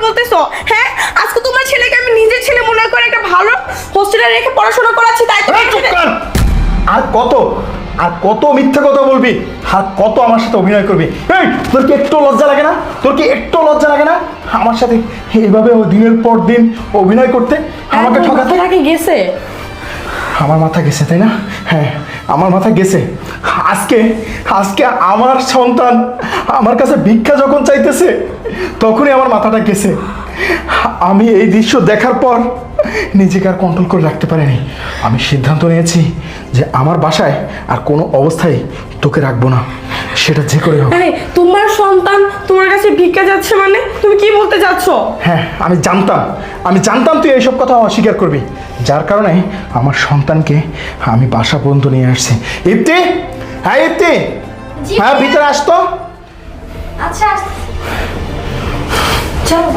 বলতেছো? হ্যাঁ? আজকে তোমার ছেলেকে আমি নিজের ছেলে মনে করে একটা ভালো হোস্টেলে রেখে পড়াশোনা করাচ্ছি তাই তুমি এই চুপ কর! আর কত? আর কত মিথ্যা কথা বলবি? আর কত আমার সাথে অভিনয় করবি? এই তোর কি একটু লজ্জা লাগে না? তোর কি একটু লজ্জা লাগে না? আমার সাথে এইভাবে ও দিনের পর দিন অভিনয় করতে আমাকে ঠকাতে আগে গেছে। আমার মাথা গেছে তাই না? হ্যাঁ। আমার মাথা গেছে। আজকে আজকে আমার সন্তান আমার কাছে ভিক্ষা যখন চাইতেছে, তখনই আমার মাথাটা গেছে। আমি এই দৃশ্য দেখার পর নিজেকে আর কন্ট্রোল করে রাখতে পারিনি। আমি সিদ্ধান্ত নিয়েছি যে আমার বাসায় আর কোনো অবস্থায় তোকে রাখব না। সেটা যে করে হোক। এই তোমার সন্তান তোমার কাছে ভিক্ষা যাচ্ছে মানে? তুমি কি বলতে যাচ্ছ? হ্যাঁ আমি জানতাম। আমি জানতাম তুই এইসব কথা অস্বীকার করবি। যার কারণে আমার সন্তানকে আমি বাসা পর্যন্ত নিয়ে আসছি। ইপ্তি হ্যাঁ ইপ্তি জি। হ্যাঁ ভাইয়া। ভিতরে আসতো। আচ্ছা চলো।